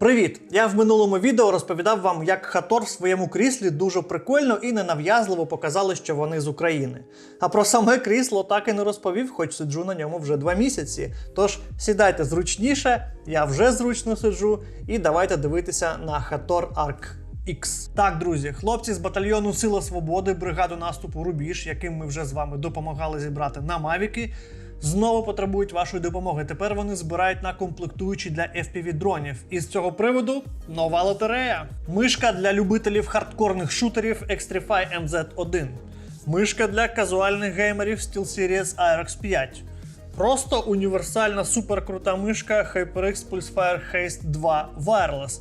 Привіт! Я в минулому відео розповідав вам, як Хатор в своєму кріслі дуже прикольно і ненав'язливо показали, що вони з України. А про саме крісло так і не розповів, хоч сиджу на ньому вже два місяці. Тож сідайте зручніше, я вже зручно сиджу, і давайте дивитися на Хатор Арк. X. Так, друзі, хлопці з батальйону Сила Свободи, бригаду наступу Рубіж, яким ми вже з вами допомагали зібрати на Мавіки, знову потребують вашої допомоги. Тепер вони збирають на комплектуючі для fpv дронів. І з цього приводу нова лотерея. Мишка для любителів хардкорних шутерів Extrify MZ1. Мишка для казуальних геймерів SteelSeries IRX 5. Просто універсальна суперкрута мишка HyperX Pulsefire Haste 2 Wireless.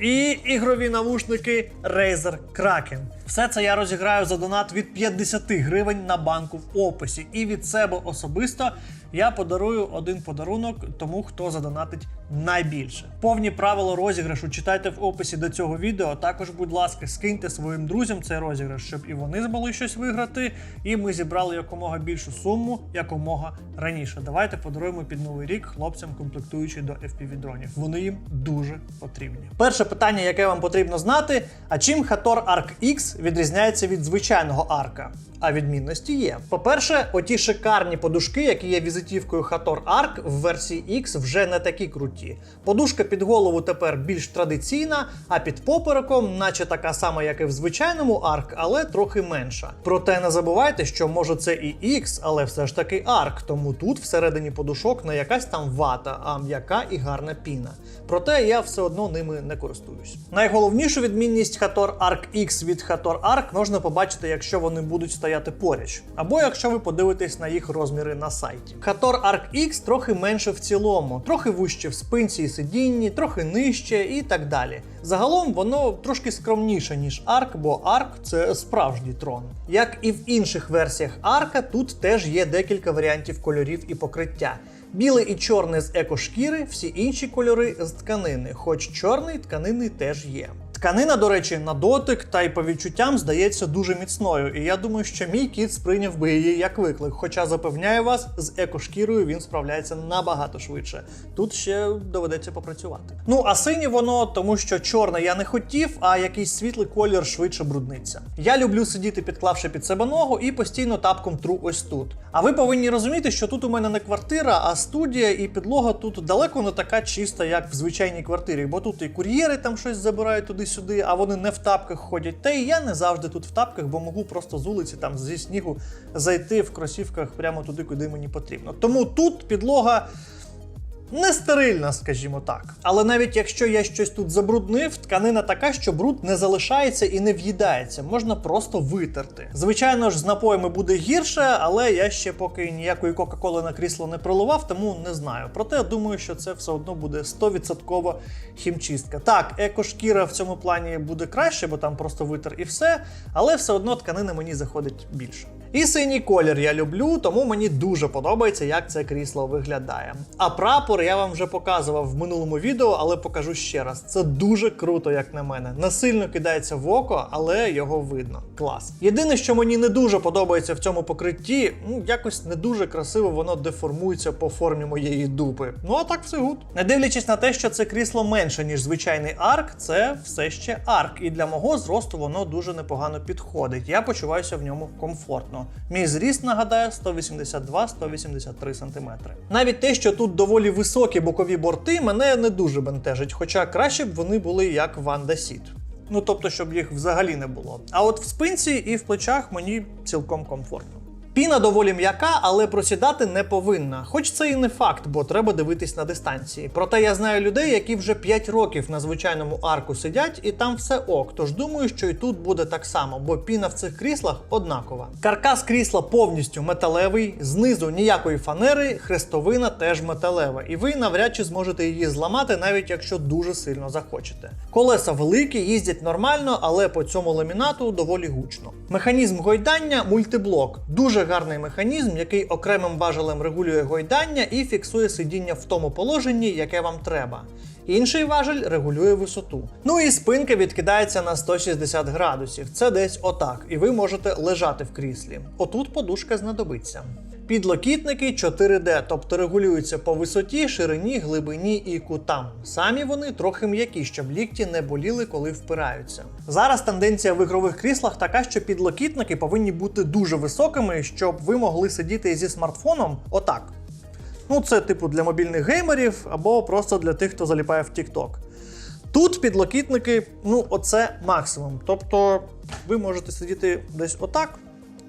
І ігрові навушники Razer Kraken. Все це я розіграю за донат від 50 гривень на банку в описі. І від себе особисто я подарую один подарунок тому, хто задонатить найбільше. Повні правила розіграшу читайте в описі до цього відео. Також, будь ласка, скиньте своїм друзям цей розіграш, щоб і вони змогли щось виграти. І ми зібрали якомога більшу суму, якомога раніше. Давайте подаруємо під новий рік хлопцям, комплектуючи до fpv дронів. Вони їм дуже потрібні. Перше питання, яке вам потрібно знати: а чим Hator Arc X відрізняється від звичайного арка? А відмінності є. По-перше, оті шикарні подушки, які є візитівкою Hator Arc в версії X, вже не такі круті. Подушка під голову тепер більш традиційна, а під попереком, наче така сама, як і в звичайному Arc, але трохи менша. Проте не забувайте, що може це і X, але все ж таки Arc, тому тут всередині подушок не якась там вата, а м'яка і гарна піна. Проте я все одно ними не користуюсь. Найголовнішу відмінність Hator Arc X від Hator Arc можна побачити, якщо вони будуть стояти поруч, або якщо ви подивитесь на їх розміри на сайті. Hator Arc X трохи менше в цілому, трохи вище в спинці і сидінні, трохи нижче і так далі. Загалом воно трошки скромніше, ніж Arc, бо Arc це справжній трон. Як і в інших версіях Арка, тут теж є декілька варіантів кольорів і покриття. Білий і чорний з екошкіри, всі інші кольори з тканини, хоч чорний тканини теж є. Тканина, до речі, на дотик та й по відчуттям здається дуже міцною, і я думаю, що мій кіт сприйняв би її як виклик. Хоча запевняю вас, з екошкірою він справляється набагато швидше. Тут ще доведеться попрацювати. Ну а синє воно, тому що чорне я не хотів, а якийсь світлий колір швидше брудниться. Я люблю сидіти, підклавши під себе ногу, і постійно тапком тру ось тут. А ви повинні розуміти, що тут у мене не квартира, а студія, і підлога тут далеко не така чиста, як в звичайній квартирі, бо тут і кур'єри там щось забирають туди-сюди, а вони не в тапках ходять. Та і я не завжди тут в тапках, бо можу просто з вулиці там зі снігу зайти в кросівках прямо туди, куди мені потрібно. Тому тут підлога. Не стерильна, скажімо так. Але навіть якщо я щось тут забруднив, тканина така, що бруд не залишається і не в'їдається, можна просто витерти. Звичайно ж, з напоями буде гірше, але я ще поки ніякої Кока-Коли на крісло не проливав, тому не знаю. Проте думаю, що це все одно буде 100% хімчистка. Так, екошкіра в цьому плані буде краще, бо там просто витер і все, але все одно тканина мені заходить більше. І синій колір я люблю, тому мені дуже подобається, як це крісло виглядає. А прапор я вам вже показував в минулому відео, але покажу ще раз. Це дуже круто, як на мене. Не сильно кидається в око, але його видно. Клас. Єдине, що мені не дуже подобається в цьому покритті, ну якось не дуже красиво воно деформується по формі моєї дупи. Ну а так все гуд. Не дивлячись на те, що це крісло менше, ніж звичайний арк, це все ще арк. І для мого зросту воно дуже непогано підходить. Я почуваюся в ньому комфортно. Мій зріст нагадаю 182-183 см. Навіть те, що тут доволі високі бокові борти, мене не дуже бентежить, хоча краще б вони були як Ванда Сіт. Ну тобто, щоб їх взагалі не було. А от в спинці і в плечах мені цілком комфортно. Піна доволі м'яка, але просідати не повинна. Хоч це і не факт, бо треба дивитись на дистанції. Проте я знаю людей, які вже 5 років на звичайному арку сидять, і там все ок. Тож думаю, що і тут буде так само, бо піна в цих кріслах однакова. Каркас крісла повністю металевий, знизу ніякої фанери, хрестовина теж металева, і ви навряд чи зможете її зламати, навіть якщо дуже сильно захочете. Колеса великі, їздять нормально, але по цьому ламінату доволі гучно. Механізм гойдання мультиблок. Дуже гарний механізм, який окремим важелем регулює гойдання і фіксує сидіння в тому положенні, яке вам треба. Інший важель регулює висоту. Ну і спинка відкидається на 160 градусів. Це десь отак, і ви можете лежати в кріслі. Отут подушка знадобиться. Підлокітники 4D, тобто регулюються по висоті, ширині, глибині і кутам. Самі вони трохи м'які, щоб лікті не боліли, коли впираються. Зараз тенденція в ігрових кріслах така, що підлокітники повинні бути дуже високими, щоб ви могли сидіти зі смартфоном отак. Ну, це типу для мобільних геймерів або просто для тих, хто заліпає в TikTok. Тут підлокітники, ну, оце максимум. Тобто ви можете сидіти десь отак.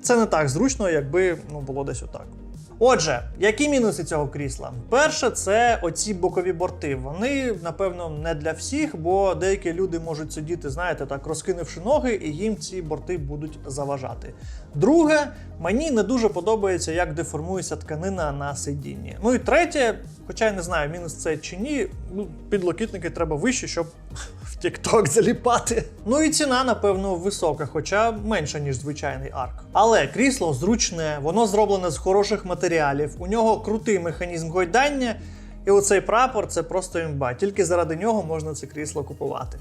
Це не так зручно, якби ну, було десь отак. Отже, які мінуси цього крісла? Перше, це оці бокові борти. Вони, напевно, не для всіх, бо деякі люди можуть сидіти, знаєте, так розкинувши ноги, і їм ці борти будуть заважати. Друге, мені не дуже подобається, як деформується тканина на сидінні. Ну і третє, хоча я не знаю, мінус це чи ні, ну, підлокітники треба вище, щоб в TikTok заліпати. Ну і ціна, напевно, висока, хоча менша, ніж звичайний арк. Але крісло зручне, воно зроблене з хороших матеріалів, у нього крутий механізм гойдання. І оцей прапор це просто імба. Тільки заради нього можна це крісло купувати.